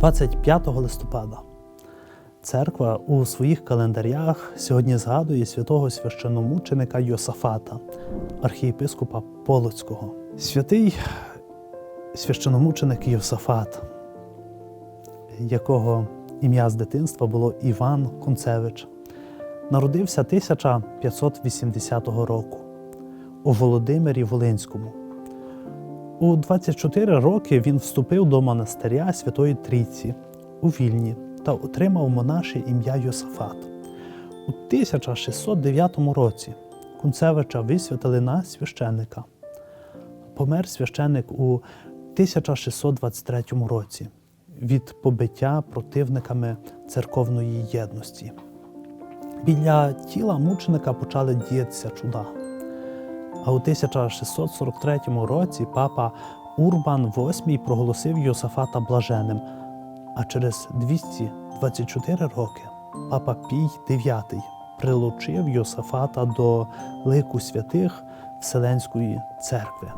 25 листопада церква у своїх календарях сьогодні згадує святого священомученика Йосафата, архієпископа Полоцького. Святий священомученик Йосафат, якого ім'я з дитинства було Іван Кунцевич, народився 1580 року у Володимирі Волинському. У 24 роки він вступив до монастиря Святої Трійці у Вільні та отримав монаше ім'я Йосафат. У 1609 році Кунцевича висвятили на священника. Помер священник у 1623 році від побиття противниками церковної єдності. Біля тіла мученика почали діятися чуда. А у 1643 році папа Урбан VIII проголосив Йосафата блаженним, а через 224 роки папа Пій IX прилучив Йосафата до лику святих Вселенської церкви.